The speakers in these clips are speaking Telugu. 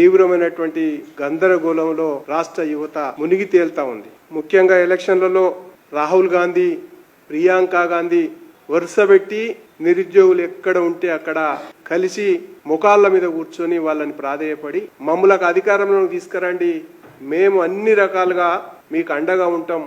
తీవ్రమైనటువంటి గందరగోళంలో రాష్ట్ర యువత మునిగి తేల్తా ఉంది. ముఖ్యంగా ఎలక్షన్లలో రాహుల్ గాంధీ ప్రియాంక గాంధీ వరుస పెట్టి నిరుద్యోగులు ఎక్కడ ఉంటే అక్కడ కలిసి ముఖాళ్ళ మీద కూర్చొని వాళ్ళని ప్రాధేయపడి మమ్మలకు అధికారంలో తీసుకురండి మేము అన్ని రకాలుగా మీకు అండగా ఉంటాం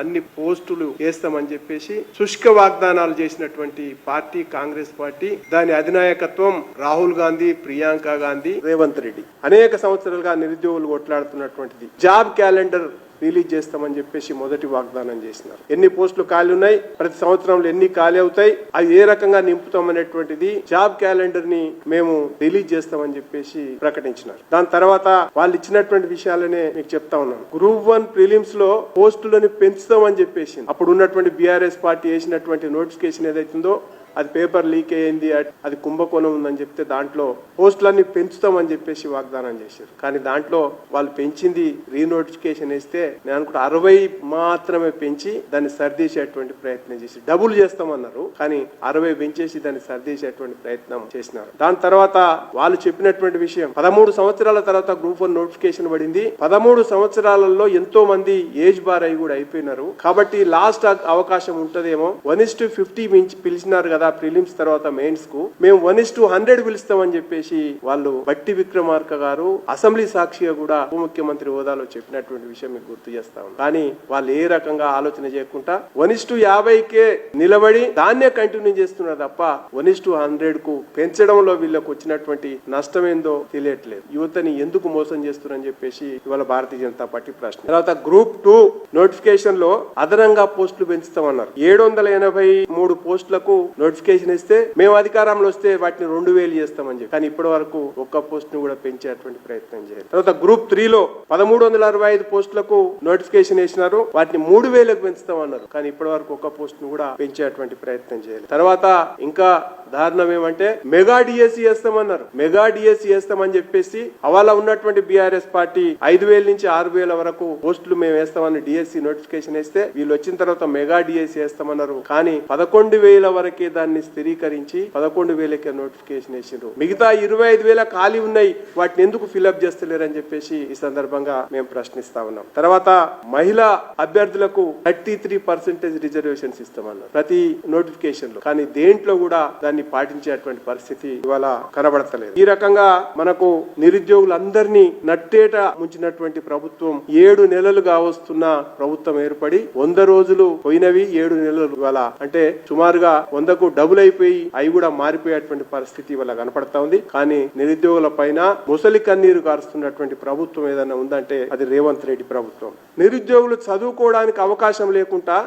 అన్ని పోస్టులు వేస్తామని చెప్పేసి శుష్క వాగ్దానాలు చేసినటువంటి పార్టీ కాంగ్రెస్ పార్టీ దాని అధినాయకత్వం రాహుల్ గాంధీ ప్రియాంక గాంధీ రేవంత్ రెడ్డి. అనేక సంవత్సరాలుగా నిరుద్యోగులు కొట్లాడుతున్నటువంటిది. జాబ్ క్యాలెండర్ రిలీజ్ చేస్తామని చెప్పేసి మొదటి వాగ్దానం చేసినారు. ఎన్ని పోస్టులు ఖాళీ ఉన్నాయి? ప్రతి సంవత్సరంలో ఎన్ని ఖాళీ అవుతాయి? అవి ఏ రకంగా నింపుతాం అనేటువంటిది జాబ్ క్యాలెండర్ని మేము రిలీజ్ చేస్తామని చెప్పేసి ప్రకటించినారు. దాని తర్వాత వాళ్ళు ఇచ్చినటువంటి విషయాలనే మీకు చెప్తా ఉన్నాను. గ్రూప్ వన్ ప్రిలిమ్స్లో పోస్టులను పెంచుతామని చెప్పేసి అప్పుడు ఉన్నటువంటి బీఆర్ఎస్ పార్టీ వేసినటువంటి నోటిఫికేషన్ ఏదైతుందో అది పేపర్ లీక్ అయ్యింది అది కుంభకోణం ఉందని చెప్తే దాంట్లో పోస్టులన్నీ పెంచుతామని చెప్పేసి వాగ్దానం చేశారు. కానీ దాంట్లో వాళ్ళు పెంచింది రీనోటిఫికేషన్ వేస్తే నేను అనుకుంటే అరవై మాత్రమే పెంచి దాన్ని సర్దేసేటువంటి ప్రయత్నం చేసి డబుల్ చేస్తామన్నారు. కానీ అరవై పెంచేసి దాన్ని సర్దేసేటువంటి ప్రయత్నం చేసినారు. దాని తర్వాత వాళ్ళు చెప్పినటువంటి విషయం పదమూడు సంవత్సరాల తర్వాత గ్రూప్ వన్ నోటిఫికేషన్ పడింది. పదమూడు సంవత్సరాలలో ఎంతో మంది ఏజ్ బార్ అయి కూడా అయిపోయినారు. కాబట్టి లాస్ట్ అవకాశం ఉంటదేమో. వన్ ఇస్ టు ఫిఫ్టీ మించి పిలిచినారు కదా ప్రిలిమ్స్ తర్వాత మెయిన్స్కు మేము వన్ ఇస్ టు హండ్రెడ్ పిలుస్తామని చెప్పేసి వాళ్ళు బట్టి విక్రమార్క గారు అసెంబ్లీ సాక్షిగా కూడా ఉప ముఖ్యమంత్రి హోదాలో చెప్పినటువంటి విషయం మీకు గుర్తు చేస్తా కానీ వాళ్ళు ఏ రకంగా ఆలోచన చేయకుండా వన్ ఇస్ టు యాభైకే నిలబడి దాన్నే కంటిన్యూ చేస్తున్నారు తప్ప వన్ ఇస్ టు హండ్రెడ్కు పెంచడంలో వీళ్ళకు వచ్చినటువంటి నష్టమేందో తెలియట్లేదు. యువతని ఎందుకు మోసం చేస్తున్నారని చెప్పేసి ఇవాళ భారతీయ జనతా పార్టీ ప్రశ్న. తర్వాత గ్రూప్ టూ నోటిఫికేషన్లో అదనంగా పోస్టులు పెంచుతామన్నారు. ఏడు వందల ఎనభై మూడు పోస్టులకు నోటిఫికేషన్ ఇస్తే మేము అధికారంలో వస్తే వాటిని రెండు వేలు చేస్తామని చెప్పి. కానీ ఇప్పటి వరకు ఒక్క పోస్ట్ను కూడా పెంచేటువంటి ప్రయత్నం చేయాలి తర్వాత గ్రూప్ త్రీ లో పదమూడు వందల అరవై ఐదు పోస్టులకు నోటిఫికేషన్ వేసినారు. వాటిని మూడు వేలకు పెంచుతామన్నారు. కానీ ఇప్పటి వరకు ఒక్క పోస్ట్ను కూడా పెంచేటువంటి ప్రయత్నం చేయాలి తర్వాత ఇంకా దారుణం ఏమంటే మెగా డిఎస్సి చేస్తామన్నారు మెగా డిఎస్సి చేస్తామని చెప్పేసి అవాళ ఉన్నటువంటి బీఆర్ఎస్ పార్టీ ఐదు వేల నుంచి ఆరు వేల వరకు పోస్టులు మేము వేస్తామని డిఎస్సి నోటిఫికేషన్ వేస్తే వీళ్ళు వచ్చిన తర్వాత మెగా డిఎస్సి వేస్తామన్నారు. కానీ పదకొండు వేల వరకే దాన్ని స్థిరీకరించి పదకొండు వేలకే నోటిఫికేషన్ వేసిండ్రు. మిగతా ఇరవై ఐదు వేల ఖాళీ ఉన్నాయి. వాటిని ఎందుకు ఫిల్అప్ చేస్తలేరని చెప్పేసి ఈ సందర్భంగా మేము ప్రశ్నిస్తా ఉన్నాం. తర్వాత మహిళా అభ్యర్థులకు థర్టీ త్రీ పర్సెంటేజ్ రిజర్వేషన్స్ ఇస్తామన్నారు ప్రతి నోటిఫికేషన్లో. కానీ దేంట్లో కూడా దాన్ని పాటించేటువంటి పరిస్థితి ఇవాళ కనబడతలేదు. ఈ రకంగా మనకు నిరుద్యోగులందరినీ నట్టేట ముంచినటువంటి ప్రభుత్వం ఏడు నెలలుగా వస్తున్న ప్రభుత్వం ఏర్పడి వంద రోజులు పోయినవి ఏడు నెలలు ఇవాళ. అంటే సుమారుగా వందకు డబుల్ అయిపోయి అవి కూడా మారిపోయేటువంటి పరిస్థితి ఇవాళ కనపడతా ఉంది. కానీ నిరుద్యోగుల పైన ముసలి కన్నీరు కారుస్తున్నటువంటి ప్రభుత్వం ఏదైనా ఉందంటే అది రేవంత్ రెడ్డి ప్రభుత్వం. నిరుద్యోగులు చదువుకోవడానికి అవకాశం లేకుండా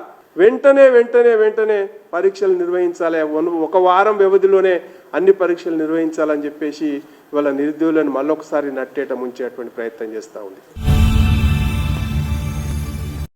వెంటనే వెంటనే వెంటనే పరీక్షలు నిర్వహించాలి. ఒక వారం వ్యవధిలోనే అన్ని పరీక్షలు నిర్వహించాలని చెప్పేసి ఇవాళ నిరుద్యోగులను మళ్ళొకసారి నట్టేట ముంచేటువంటి ప్రయత్నం చేస్తూ ఉంది.